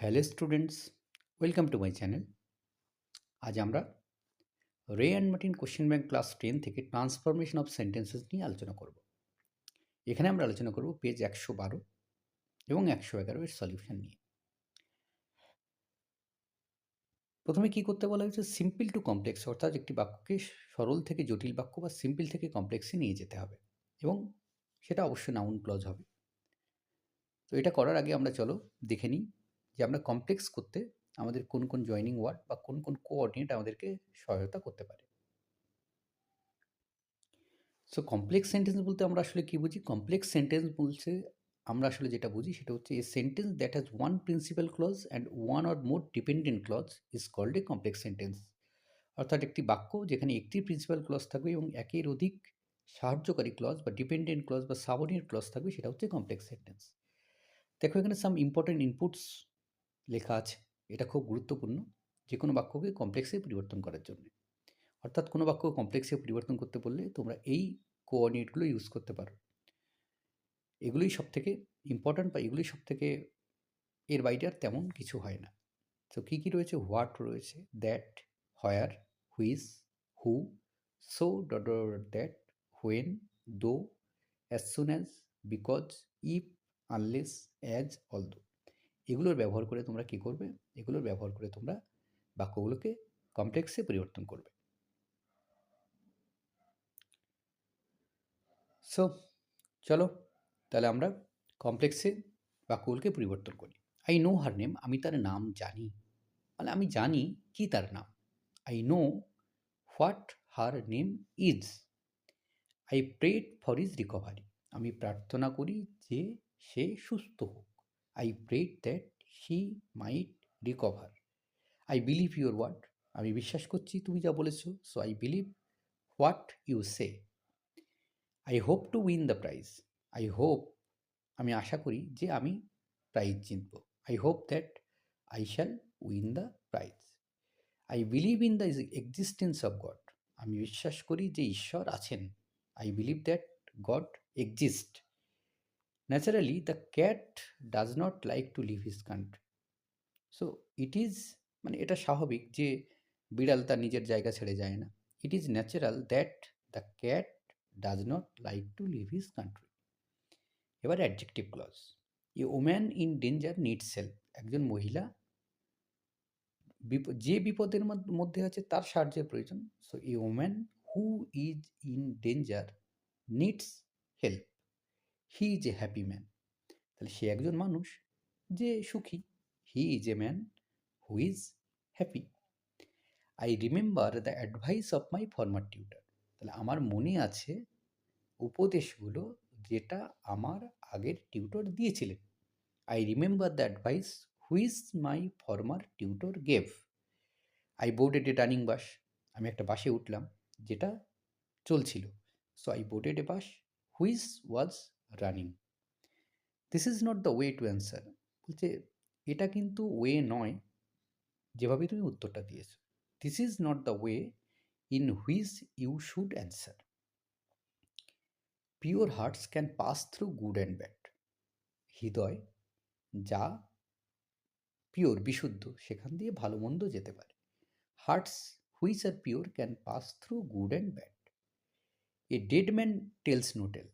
Hello students welcome to my channel আজ আমরা Ray and Martin question bank class ten থেকে transformation of sentences নিয়ে আলোচনা করব। এখানে আমরা আলোচনা করব পেজ একশো বারো এবং একশো এগারো এর সলিউশন নিয়ে। প্রথমে কি করতে বলা হয়েছে? সিম্পল টু কমপ্লেক্স অর্থাৎ একটি বাক্যকে সরল থেকে জটিল বাক্য বা সিম্পল থেকে কমপ্লেক্সে নিয়ে যেতে হবে এবং সেটা অবশ্যই নাউন ক্লজ হবে। তো এটা করার আগে আমরা চলো দেখে নিই। যে আমরা কমপ্লেক্স করতে আমাদের কোন কোন জয়নিং ওয়ার্ড বা কোন কোন কোঅর্ডিনেট আমাদেরকে সহায়তা করতে পারে। সো কমপ্লেক্স সেন্টেন্স বলতে আমরা আসলে কি বুঝি? কমপ্লেক্স সেন্টেন্স বলছে, আমরা আসলে যেটা বুঝি সেটা হচ্ছে a sentence that has one principal clause and one or more dependent clause is called a complex sentence অর্থাৎ একটি বাক্য যেখানে একটি প্রিন্সিপাল ক্লজ থাকবে এবং একের অধিক সাহায্যকারী ক্লজ বা ডিপেন্ডেন্ট ক্লজ বা সাবঅর্ডিনেট ক্লজ থাকবে সেটা হচ্ছে কমপ্লেক্স সেন্টেন্স দেখো এখানে সাম ইম্পর্টেন্ট ইনপুটস লেখা আছে। এটা খুব গুরুত্বপূর্ণ যে কোনো বাক্যকে কমপ্লেক্সে পরিবর্তন করার জন্য। অর্থাৎ কোনো বাক্য কমপ্লেক্সে পরিবর্তন করতে বললে তোমরা এই কোঅর্ডিনেটগুলো ইউজ করতে পারো। এগুলোই সব থেকে ইম্পর্ট্যান্ট বা এগুলোই সব থেকে এর বাইরে আর তেমন কিছু হয় না। তো কী কী রয়েছে? হোয়াট রয়েছে that where whose who so dot that when though as soon as because if unless as although এগুলোর ব্যবহার করে তোমরা কি করবে? এগুলোর ব্যবহার করে তোমরা বাক্যগুলোকে কমপ্লেক্সে পরিবর্তন করবে। সো চলো, তাহলে আমরা কমপ্লেক্সে বাক্যগুলোকে পরিবর্তন করি। আই নো হার নেম আমি তার নাম জানি। মানে আমি জানি কি তার নাম। I know what her name is I prayed for his recovery আমি প্রার্থনা করি যে সে সুস্থ হোক। I prayed that he might recover I believe your word আমি বিশ্বাস করছি তুমি যা বলেছ so I believe what you say I hope to win the prize I hope আমি আশা করি যে আমি প্রাইজ জিতব। I hope that I shall win the prize I believe in the existence of God আমি বিশ্বাস করি যে ঈশ্বর আছেন। I believe that God exist naturally the cat does not like to leave his country so it is মানে এটা স্বাভাবিক যে বিড়াল তার নিজের জায়গা ছেড়ে যায় না। It is natural that the cat does not like to leave his country এবার adjective clause a woman in danger needs help একজন মহিলা যে বিপদের মধ্যে আছে তার সাহায্যের প্রয়োজন। So a woman who is in danger needs help he is a happy man. তাহলে সে একজন মানুষ যে সুখী। He is a man who is happy. I remember the advice of my former tutor. তাহলে আমার মনে আছে উপদেশগুলো যেটা আমার আগের টিউটর দিয়েছিলেন। I remember the advice which my former tutor gave. I boarded a running bus আমি একটা বাসে উঠলাম, যেটা চলছিল। So I boarded a bus which was running this is not the way to answer বলছে, এটা কিন্তু ওয়ে নয় যেভাবে তুমি উত্তরটা দিয়েছ। This is not the way in which you should answer pure hearts can pass through good and bad হৃদয় যা pure বিশুদ্ধ, সেখান দিয়ে ভালো মন্দ যেতে পারে। Hearts which are pure can pass through good and bad a dead man tells no tale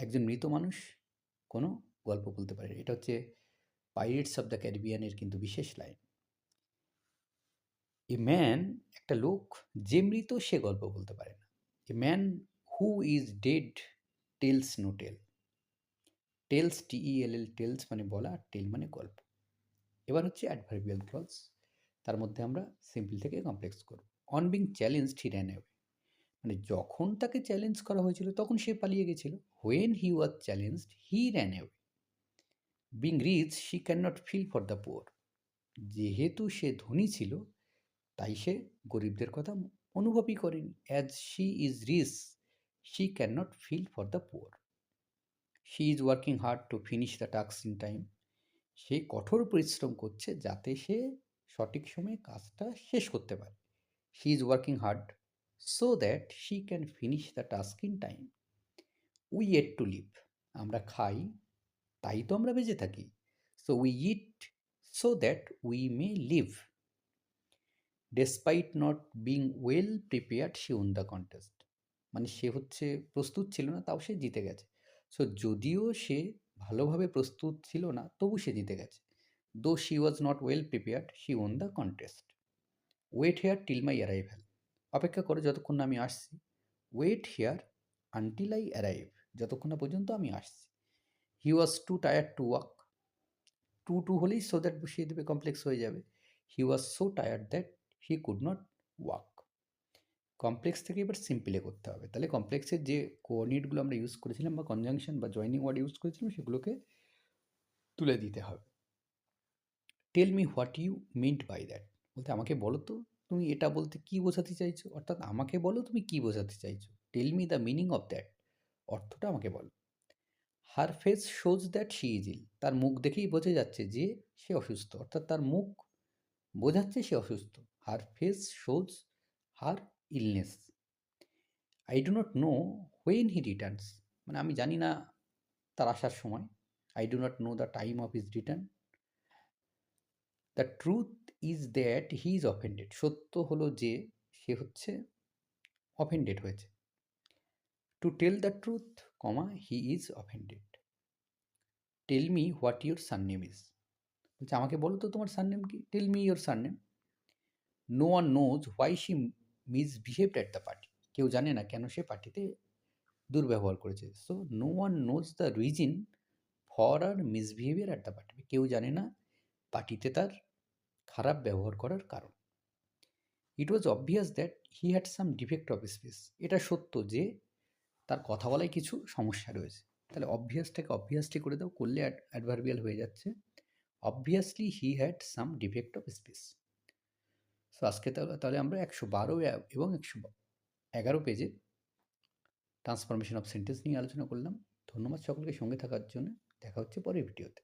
একজন মৃত মানুষ কোনো গল্প বলতে পারে এটা হচ্ছে পাইরেটস অফ দ্য ক্যারিবিয়ানের কিন্তু বিশেষ লাইন। এ ম্যান একটা লোক, যে মৃত সে গল্প বলতে পারে না। A man who is dead tells no tale tells T E L L tells মানে বলা টেল মানে গল্প। এবার হচ্ছে অ্যাডভার্বিয়াল ক্লজ তার মধ্যে আমরা সিম্পল থেকে কমপ্লেক্স করব। On being challenge he ran away মানে যখন তাকে চ্যালেঞ্জ করা হয়েছিল, তখন সে পালিয়ে গেছিল। When he was challenged he ran away being rich she can not feel for the poor যেহেতু সে ধনী ছিল, তাই সে গরিবদের কথা অনুভবই করেনি। As she is rich she can not feel for the poor she is working hard to finish the task in time সে কঠোর পরিশ্রম করছে যাতে সে সঠিক সময়ে কাজটা শেষ করতে পারে। She is working hard so that she can finish the task in time we eat to live আমরা খাই তাই তো আমরা বেঁচে থাকি so we eat so that we may live despite not being well prepared she won the contest মানে সে হচ্ছে প্রস্তুত ছিল না, তাও সে জিতে গেছে। সো যদিও সে ভালোভাবে প্রস্তুত ছিল না, তবু সে জিতে গেছে। Though she was not well prepared she won the contest wait here till my arrival অপেক্ষা করো যতক্ষণ না আমি আসছি। Wait here until I arrive যতক্ষণ না পর্যন্ত আমি আসছি। He was too tired to walk too to হলেই সো দ্যাট বসিয়ে দেবে কমপ্লেক্স হয়ে যাবে। He was so tired that he could not walk complex থেকে এবার সিম্পলে করতে হবে। তাহলে কমপ্লেক্সের যে কোঅর্ডিনেটগুলো আমরা ইউজ করেছিলাম বা কনজাংশন বা জয়নিং ওয়ার্ড ইউজ করেছিলাম, সেগুলোকে তুলে দিতে হবে। Tell me what you meant by that বলতে আমাকে বলো তো তুমি এটা বলতে কি বোঝাতে চাইছো? অর্থাৎ আমাকে বলো তুমি কি বোঝাতে চাইছো। Tell me the meaning of that অর্থটা আমাকে বলো। Her face shows that she is ill তার মুখ দেখেই বোঝা যাচ্ছে যে সে অসুস্থ। অর্থাৎ তার মুখ বোঝাচ্ছে সে অসুস্থ। Her face shows her illness I do not know when he returns মানে আমি জানি না তার আসার সময়। I do not know the time of his return the truth is that he is offended সত্য হলো যে সে হচ্ছে অফেন্ডেড হয়েছে। To tell the truth comma he is offended tell me what your surname is বলছে, আমাকে বলো তো তোমার সাননেম কি? Tell me your surname no one knows why she misbehaved at the party কেউ জানে না কেন সে পার্টিতে দুর্ব্যবহার করেছে। So no one knows the reason for her misbehaviour at the party কেউ জানে না পার্টিতে তার খারাপ ব্যবহার করার কারণ। It was obvious that he had some defect of space এটা সত্য যে তার কথা বলায় কিছু সমস্যা রয়েছে। তাহলে অবভিয়াসটাকে অবভিয়াসলি করে দাও, করলে অ্যাডভার্বিয়াল হয়ে যাচ্ছে। Obviously he had some defect of space so আজকে তাহলে তাহলে আমরা একশো বারো এবং একশো এগারো পেজে ট্রান্সফরমেশন অফ সেন্টেন্স নিয়ে আলোচনা করলাম। ধন্যবাদ সকলকে সঙ্গে থাকার জন্য। দেখা হচ্ছে পরের ভিডিওতে।